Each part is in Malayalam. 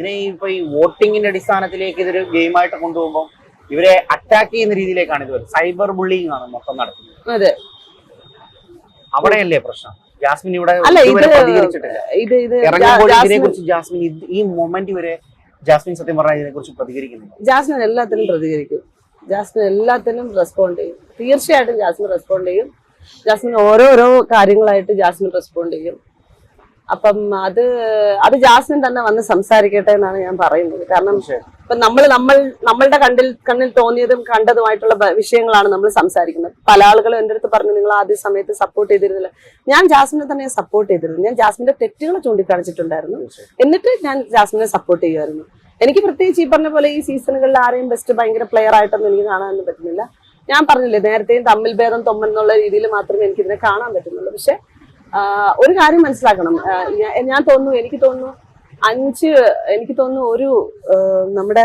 ഇതിനെ ഇപ്പൊ ഈ വോട്ടിങ്ങിന്റെ അടിസ്ഥാനത്തിലേക്ക് ഇതൊരു ഗെയിമായിട്ട് കൊണ്ടുപോകുമ്പോൾ ഇവരെ അറ്റാക്ക് ചെയ്യുന്ന രീതിയിലേക്കാണ് ഇത് സൈബർ ബുള്ളിങ് ആണ് മൊത്തം നടക്കുന്നത്. അതെ. അവിടെയല്ലേ പ്രശ്നം? ജാസ്മിൻ ഇവിടെ ഇറങ്ങുമ്പോൾ ഇതിനെ കുറിച്ച് ജാസ്മിൻ ഈ മൊമെന്റ് ഇവരെ ജാസ്മിൻ സത്യം പറഞ്ഞാൽ ഇതിനെ കുറിച്ച് പ്രതികരിക്കുന്നു ജാസ്മിൻ എല്ലാത്തിനും പ്രതികരിക്കും. ജാസ്മിൻ എല്ലാത്തിനും റെസ്പോണ്ട് ചെയ്യും. തീർച്ചയായിട്ടും ജാസ്മിൻ റെസ്പോണ്ട് ചെയ്യും. ജാസ്മിൻ ഓരോരോ കാര്യങ്ങളായിട്ട് ജാസ്മിൻ റെസ്പോണ്ട് ചെയ്യും. അപ്പം അത് അത് ജാസ്മിൻ തന്നെ വന്ന് സംസാരിക്കട്ടെ എന്നാണ് ഞാൻ പറയുന്നത്. കാരണം ഇപ്പൊ നമ്മൾ നമ്മൾ നമ്മളുടെ കണ്ടിൽ കണ്ണിൽ തോന്നിയതും കണ്ടതുമായിട്ടുള്ള വിഷയങ്ങളാണ് നമ്മൾ സംസാരിക്കുന്നത്. പല ആളുകളും എന്റെ അടുത്ത് പറഞ്ഞു നിങ്ങൾ ആദ്യ സമയത്ത് സപ്പോർട്ട് ചെയ്തിരുന്നില്ല. ഞാൻ ജാസ്മിനെ തന്നെ സപ്പോർട്ട് ചെയ്തിരുന്നു. ഞാൻ ജാസ്മിന്റെ തെറ്റുകൾ ചൂണ്ടിക്കാണിച്ചിട്ടുണ്ടായിരുന്നു. എന്നിട്ട് ഞാൻ ജാസ്മിനെ സപ്പോർട്ട് ചെയ്യുമായിരുന്നു. എനിക്ക് പ്രത്യേകിച്ച് ഈ പറഞ്ഞ പോലെ ഈ സീസണുകളിൽ ആരെയും ബെസ്റ്റ് ഭയങ്കര പ്ലെയർ ആയിട്ടൊന്നും എനിക്ക് കാണാനൊന്നും പറ്റുന്നില്ല. ഞാൻ പറഞ്ഞില്ലേ നേരത്തെയും തമ്മിൽ ഭേദം തൊമ്മൻ എന്നുള്ള രീതിയിൽ മാത്രമേ എനിക്ക് ഇതിനെ കാണാൻ പറ്റുന്നുള്ളൂ. പക്ഷെ ഒരു കാര്യം മനസ്സിലാക്കണം. ഞാൻ- ഞാൻ തോന്നുന്നു എനിക്ക് തോന്നുന്നു അഞ്ച് എനിക്ക് തോന്നുന്നു ഒരു നമ്മുടെ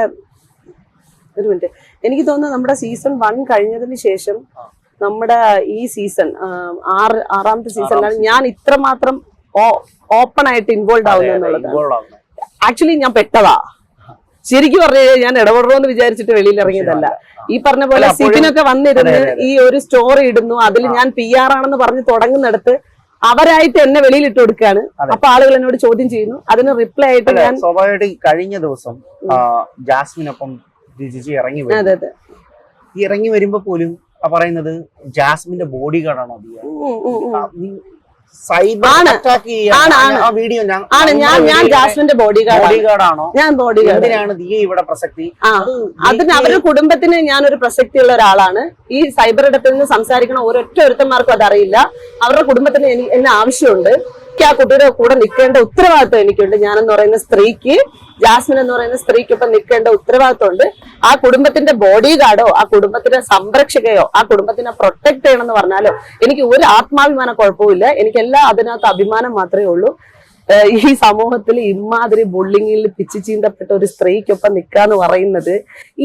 ഒരു മിനിറ്റ്. എനിക്ക് തോന്നുന്നു നമ്മുടെ സീസൺ വൺ കഴിഞ്ഞതിന് ശേഷം നമ്മുടെ ഈ സീസൺ ആറ് ആറാമത്തെ സീസണിലാണ് ഞാൻ ഇത്രമാത്രം ഓപ്പൺ ആയിട്ട് ഇൻവോൾവ് ആവുന്നു എന്നുള്ളത്. ആക്ച്വലി ഞാൻ പെട്ടതാ. ശരിക്കും പറഞ്ഞു കഴിഞ്ഞാൽ ഞാൻ ഇടപെടണമെന്ന് വിചാരിച്ചിട്ട് വെളിയിൽ ഇറങ്ങിയതല്ല. ഈ പറഞ്ഞ പോലെ സിബിനൊക്കെ വന്നിരുന്ന് ഈ ഒരു സ്റ്റോറി ഇടുന്നു. അതിൽ ഞാൻ പി ആർ ആണെന്ന് പറഞ്ഞ് തുടങ്ങുന്നിടത്ത് അവരായിട്ട് എന്നെ വെളിയിൽ ഇട്ട് കൊടുക്കുകയാണ്. അപ്പൊ ആളുകൾ എന്നോട് ചോദ്യം ചെയ്യുന്നു. അതിന് റിപ്ലൈ ആയിട്ട് ഞാൻ സ്വാഭാവികമായിട്ട് കഴിഞ്ഞ ദിവസം ജാസ്മിനൊപ്പം ജിജി ഇറങ്ങി വരും. അതെ അതെ. ഇറങ്ങി വരുമ്പോ പോലും പറയുന്നത് ജാസ്മിന്റെ ബോഡി ഗാർഡാണോ. സൈബർ. അറ്റാക്ക്. ആ വീഡിയോ ആണ് ഞാൻ ഞാൻ ജാസ്മിന്റെ ബോഡി ബോഡി ഗാർഡ് ഗാർഡാണോ ഞാൻ ബോഡി ഗാർഡ് എന്തിനാണ് ഇവിടെ പ്രസക്തി? അതിന് അവരുടെ കുടുംബത്തിന് ഞാനൊരു പ്രസക്തിയുള്ള ഒരാളാണ്. ഈ സൈബർ ഇടത്തിൽ നിന്ന് സംസാരിക്കണ ഒരൊറ്റ ഒരുത്തന്മാർക്കും അതറിയില്ല. അവരുടെ കുടുംബത്തിന് എനി- എന്നെ ആവശ്യമുണ്ട്. എനിക്ക് ആ കുട്ടിയുടെ കൂടെ നിൽക്കേണ്ട ഉത്തരവാദിത്വം എനിക്കുണ്ട്. ഞാനെന്ന് പറയുന്ന സ്ത്രീക്ക് ജാസ്മിൻ എന്ന് പറയുന്ന സ്ത്രീക്കൊപ്പം നിൽക്കേണ്ട ഉത്തരവാദിത്വം ഉണ്ട് ആ കുടുംബത്തിന്റെ ബോഡി ഗാർഡോ ആ കുടുംബത്തിന്റെ സംരക്ഷകയോ ആ കുടുംബത്തിനെ പ്രൊട്ടക്ട് ചെയ്യണമെന്ന് പറഞ്ഞാലോ എനിക്ക് ഒരു ആത്മാഭിമാന കുഴപ്പമില്ല എനിക്കെല്ലാം അതിനകത്ത് അഭിമാനം മാത്രമേ ഉള്ളൂ. ഈ സമൂഹത്തിൽ ഇമാതിരി ബുള്ളിങ്ങിൽ പിച്ചു ചീന്തപ്പെട്ട ഒരു സ്ത്രീക്കൊപ്പം നിൽക്കാന്ന് പറയുന്നത്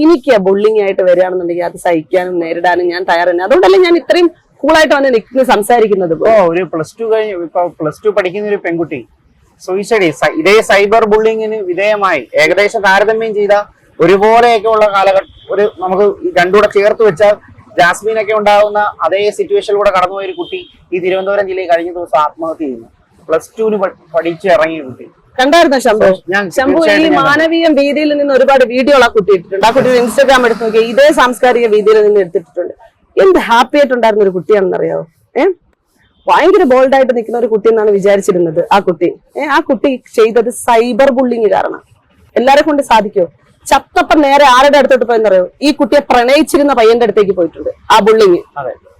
എനിക്ക് ബുള്ളിങ് ആയിട്ട് വരികയാണെന്നുണ്ടെങ്കിൽ അത് സഹിക്കാനും നേരിടാനും ഞാൻ തയ്യാറാണ് അതുകൊണ്ടല്ലേ ഞാൻ ഇത്രയും കൂളായിട്ട് വന്ന് നിൽക്കുന്ന സംസാരിക്കുന്നത്. ഓ ഒരു പ്ലസ് ടു കഴിഞ്ഞ് ഇപ്പൊ പ്ലസ് ടു പഠിക്കുന്ന ഒരു പെൺകുട്ടി. സൂയിസൈഡ് ഇതേ സൈബർ ബുള്ളിങ്ങിന് വിധേയമായി. ഏകദേശം താരതമ്യം ചെയ്ത ഒരുപോലെയൊക്കെ ഉള്ള കാലഘട്ടം ഒരു നമുക്ക് രണ്ടുകൂടെ ചേർത്ത് വെച്ചാൽ ജാസ്മീനൊക്കെ ഉണ്ടാകുന്ന അതേ സിറ്റുവേഷനിലൂടെ കടന്നുപോയ ഒരു കുട്ടി ഈ തിരുവനന്തപുരം ജില്ലയിൽ കഴിഞ്ഞ ദിവസം ആത്മഹത്യ ചെയ്യുന്നു. പ്ലസ് ടുവിന് പഠിച്ചു ഇറങ്ങിയ കുട്ടി. കണ്ടായിരുന്നോ ശംഭു? ഞാൻ ശംഭു ഈ മാനവീയ വീതിയിൽ നിന്ന് ഒരുപാട് വീഡിയോകൾ ആ കുട്ടി ഇട്ടിട്ടുണ്ട്. ആ കുട്ടി ഇൻസ്റ്റാഗ്രാം എടുത്ത് നോക്കിയാൽ ഇതേ സാംസ്കാരിക വീതിയിൽ നിന്ന് എടുത്തിട്ടുണ്ട്. എന്ത് ഹാപ്പി ആയിട്ടുണ്ടായിരുന്ന ഒരു കുട്ടിയാണെന്ന് അറിയാവോ ഏഹ് ഭയങ്കര ബോൾഡ് ആയിട്ട് നിൽക്കുന്ന ഒരു കുട്ടി എന്നാണ് വിചാരിച്ചിരുന്നത് ആ കുട്ടി. ഏ ആ കുട്ടി ചെയ്തത് സൈബർ ബുള്ളിങ് കാരണം. എല്ലാരെ കൊണ്ട് സാധിക്കോ? ചത്തപ്പം നേരെ ആരുടെ അടുത്തോട്ട് പോയെന്നറിയോ? ഈ കുട്ടിയെ പ്രണയിച്ചിരുന്ന പയ്യന്റെ അടുത്തേക്ക് പോയിട്ടുണ്ട് ആ ബുള്ളിങ്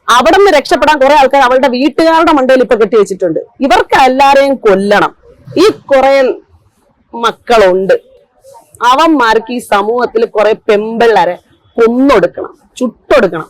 അവിടെ നിന്ന് രക്ഷപ്പെടാൻ കുറെ ആൾക്കാർ അവളുടെ വീട്ടുകാരുടെ മണ്ടയിൽ ഇപ്പൊ കെട്ടി വെച്ചിട്ടുണ്ട്. ഇവർക്ക് എല്ലാരെയും കൊല്ലണം. ഈ കുറെ മക്കളുണ്ട്. അവന്മാർക്ക് ഈ സമൂഹത്തിൽ കുറെ പെമ്പിള്ളാരെ കൊന്നൊടുക്കണം ചുട്ടൊടുക്കണം.